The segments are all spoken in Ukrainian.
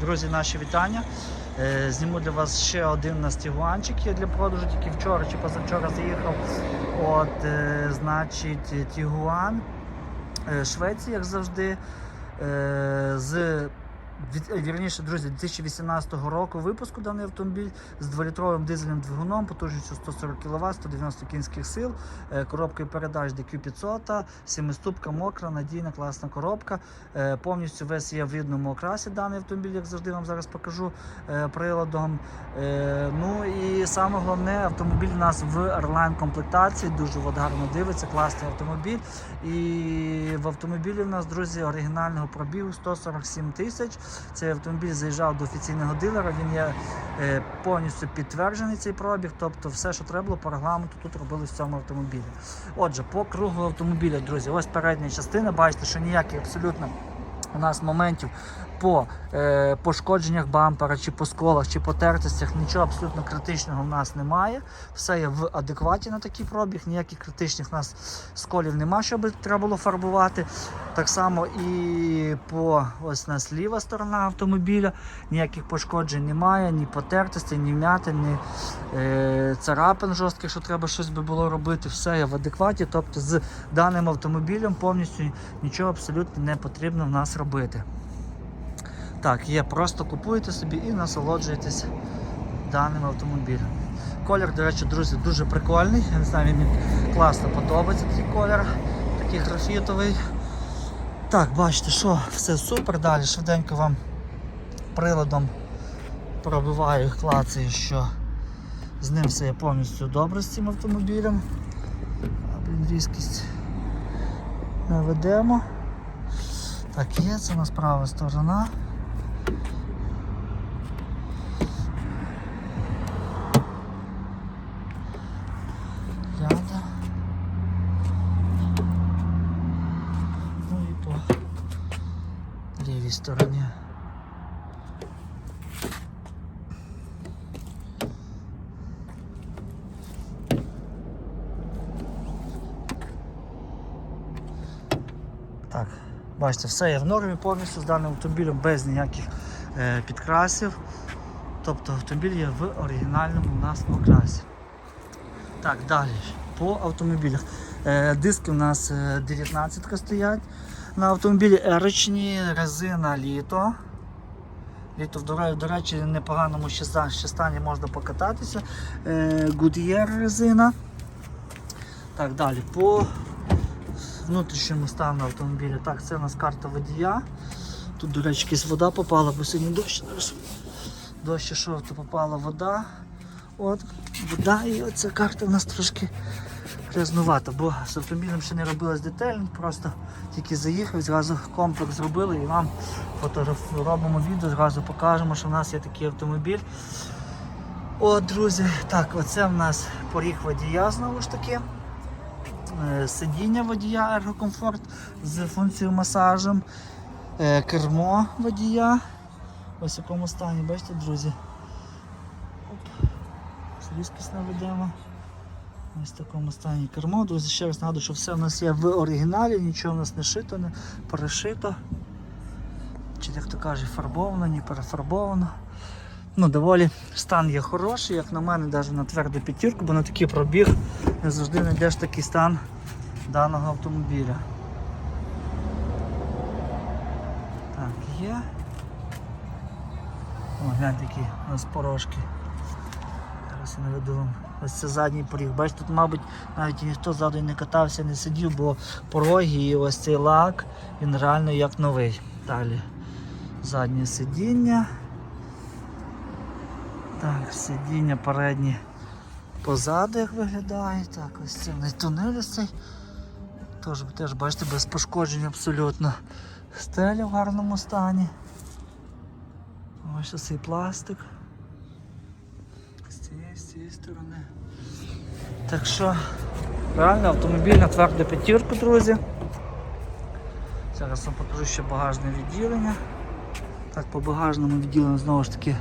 Друзі, наші вітання. Е, Зніму для вас ще один настігуанчик для продажу, тільки вчора чи позавчора заїхав. От, е, значить, Тігуан е, Швеції, як завжди. З Вірніше, друзі, 2018 року випуску даний автомобіль з 2-літровим дизельним двигуном, потужністю 140 кВт, 190 кінських сил, е, коробкою передач DQ500, сімиступка мокра, надійна, класна коробка. Е, Повністю весь є в рідному окрасі даний автомобіль, як завжди вам зараз покажу е, приладом. Е, Ну і саме головне, автомобіль у нас в Airline комплектації, дуже от гарно дивиться, класний автомобіль. І в автомобілі в нас, друзі, оригінального пробігу 147 тисяч. Цей автомобіль заїжджав до офіційного дилера. Він є е, повністю підтверджений цей пробіг. Тобто, все, що треба було по регламенту, тут робили в цьому автомобілі. Отже, по кругу автомобіля, друзі, ось передня частина. Бачите, що ніяких абсолютно у нас моментів по е, пошкодженнях бампера, чи по сколах, чи по тертостях, нічого абсолютно критичного в нас немає. Все є в адекваті на такий пробіг, ніяких критичних у нас сколів нема, щоб треба було фарбувати. Так само і по ось у нас ліва сторона автомобіля, ніяких пошкоджень немає, ні потертостей, ні вмятин, ні е, царапин жорстких, що треба щось би було робити. Все є в адекваті. Тобто з даним автомобілем повністю нічого абсолютно не потрібно в нас робити. Так, є, просто купуєте собі і насолоджуєтесь даним автомобілем. Колір, до речі, друзі, дуже прикольний. Я не знаю, мені класно подобається цей колір, такий графітовий. Так, бачите, що все супер. Далі швиденько вам приладом пробиваю, клацаю, що з ним все є повністю добре з цим автомобілем. Блін, різкість наведемо. Так, є, це у нас права сторона. Ляда. Ну і по лівій стороні. Так, бачите, все є в нормі повністю з даним автомобілем без ніяких е, підкрасів. Тобто автомобіль є в оригінальному у нас окрасі. Так, далі по автомобілях. Е, диски у нас 19 стоять. На автомобілі еричні, резина літо. Літо в дор- до речі, в непоганому ще ста- ще стані можна покататися. Е, Goodyear резина. Так, далі по внутрішньому стану автомобіля. Так, це у нас карта водія. Тут, до речі, якась вода попала, бо сьогодні дощ. Дощ то попала вода. От, вода і оця карта у нас трошки грязнувата, бо з автомобілем ще не робилось детально, просто тільки заїхав, зразу комплекс зробили і вам фотограф... робимо відео, зразу покажемо, що в нас є такий автомобіль. От, друзі, так, оце в нас поріг водія знову ж таки. Е, Сидіння водія ергокомфорт з функцією масажем, Е, кермо водія. Ось в якому стані, бачите, друзі. Оп. Наведемо. Ось в такому стані кермо. Друзі, ще раз нагадую, що все в нас є в оригіналі, нічого в нас не шито, не перешито. Чи як то каже, фарбовано, не перефарбовано. Ну, доволі стан є хороший, як на мене, навіть на тверду п'ятірку, бо на такий пробіг не завжди знайдеш такий стан даного автомобіля. Так, є. О, гляньте, які у нас порожки. Зараз я наведу вам. Ось це задній поріг. Бачите, тут, мабуть, навіть ніхто ззаду не катався, не сидів, бо пороги і ось цей лак, він реально як новий. Далі. Заднє сидіння. Так, сидіння переднє позаду як виглядає. Так, ось це не тунель ось цей. Тож, теж бачите, без пошкоджень абсолютно. Стеля в гарному стані. Ось цей пластик. З цієї, з цієї сторони. Так що, реально автомобіль на тверду п'ятірку, друзі. Зараз вам покажу ще багажне відділення. Так, по багажному відділенню знову ж таки.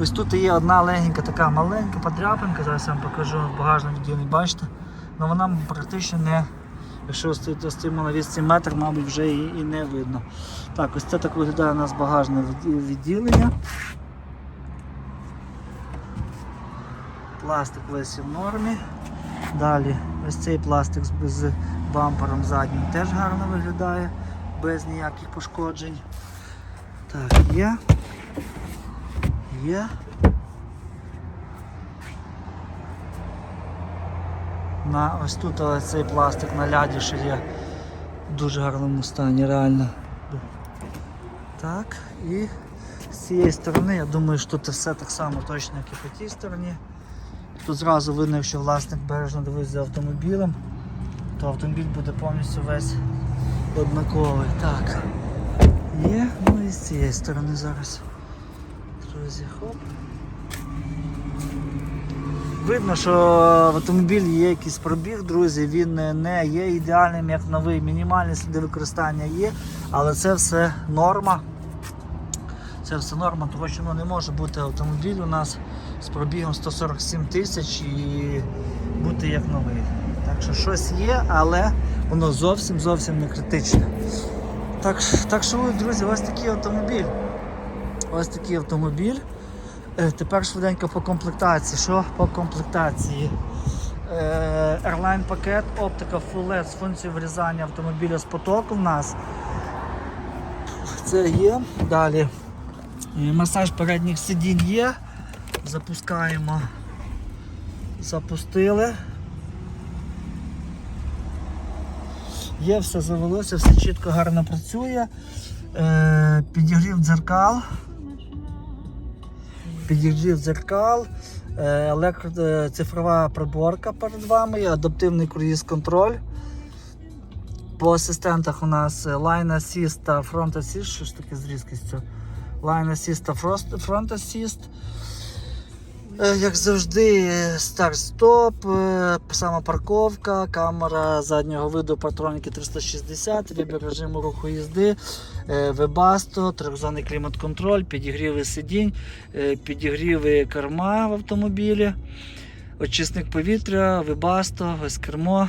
Ось тут є одна легенька така маленька подряпинка, зараз я вам покажу в багажному відділенні, бачите? але вона практично не Якщо стоїмо на відстані метр, мабуть, вже і, і не видно. Так, ось це так виглядає у нас багажне відділення. Пластик весь в нормі. Далі ось цей пластик з, бампером заднім теж гарно виглядає, без ніяких пошкоджень. Так, є. Є. На ось тут ось цей пластик на ляді ще є в дуже гарному стані, реально. Так, і з цієї сторони, я думаю, що тут все так само точно, як і по тій стороні. Тут зразу видно, якщо власник бережно дивиться за автомобілем, то автомобіль буде повністю весь однаковий. Так. Є, ну і з цієї сторони зараз. Друзі, хоп. Видно, що в автомобілі є якийсь пробіг, друзі, він не- є ідеальним, як новий, мінімальні сліди використання є, але це все норма. Це все норма, тому що ну, не може бути автомобіль у нас з пробігом 147 тисяч і бути як новий. Так що щось є, але воно зовсім зовсім не критичне. Так, так що, друзі, ось такий автомобіль. Ось такий автомобіль. Е, Тепер швиденько по комплектації. Що по комплектації? Е, Airline пакет, оптика Full LED з функцією врізання автомобіля з потоку в нас. Це є. Далі масаж передніх сидінь є. Запускаємо. Запустили. Є, все завелося, все чітко, гарно працює. Е, підігрів дзеркал. Підігрів дзеркал, е, електро- е, цифрова приборка перед вами, адаптивний круїз-контроль. По асистентах у нас е, Line Assist та Front Assist. Що ж таке з різкістю? Line Assist та Front Assist. Е, Як завжди, старт-стоп, е, сама парковка, камера заднього виду патроніки 360, вибір режиму руху їзди, вебасто, трьохзонний клімат-контроль, підігріви сидінь, е, підігріви керма в автомобілі, очисник повітря, вебасто, ось кермо.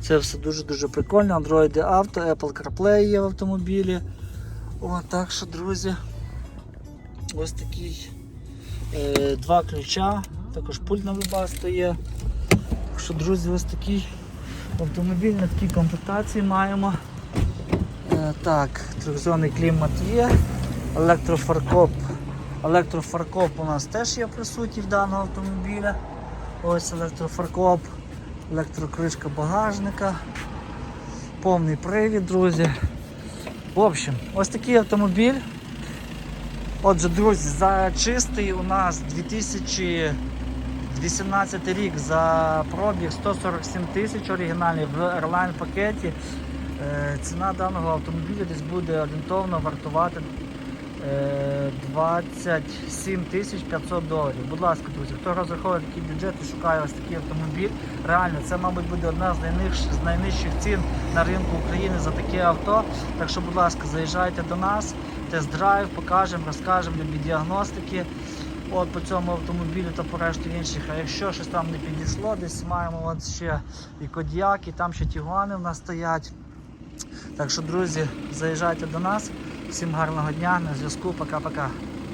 Це все дуже-дуже прикольно. Android Auto, Apple CarPlay є в автомобілі. О, так що, друзі, ось такий. Е, Два ключа, також пульт на вибасто є. Так що, друзі, ось такий автомобіль на такій комплектації маємо. Е, Так, трьохзонний клімат є, електрофаркоп. Електрофаркоп у нас теж є присутній в даного автомобіля. Ось електрофаркоп, електрокришка багажника, повний привід, друзі. В общем, ось такий автомобіль. Отже, друзі, за чистий у нас 2018 рік за пробіг 147 тисяч оригінальний в Airline пакеті. Е, Ціна даного автомобіля десь буде орієнтовно вартувати е, 27 тисяч 500 доларів. Будь ласка, друзі, хто розраховує такий бюджет і шукає ось такий автомобіль, реально це, мабуть, буде одна з найнижчих, з найнижчих цін на ринку України за таке авто. Так що, будь ласка, заїжджайте до нас, тест-драйв, покажемо, розкажемо любі діагностики. От по цьому автомобілю та по решту інших. А якщо щось там не підійшло, десь маємо от ще і Кодіак, і там ще Тігуани в нас стоять. Так що, друзі, заїжджайте до нас. Всім гарного дня, на зв'язку, пока-пока.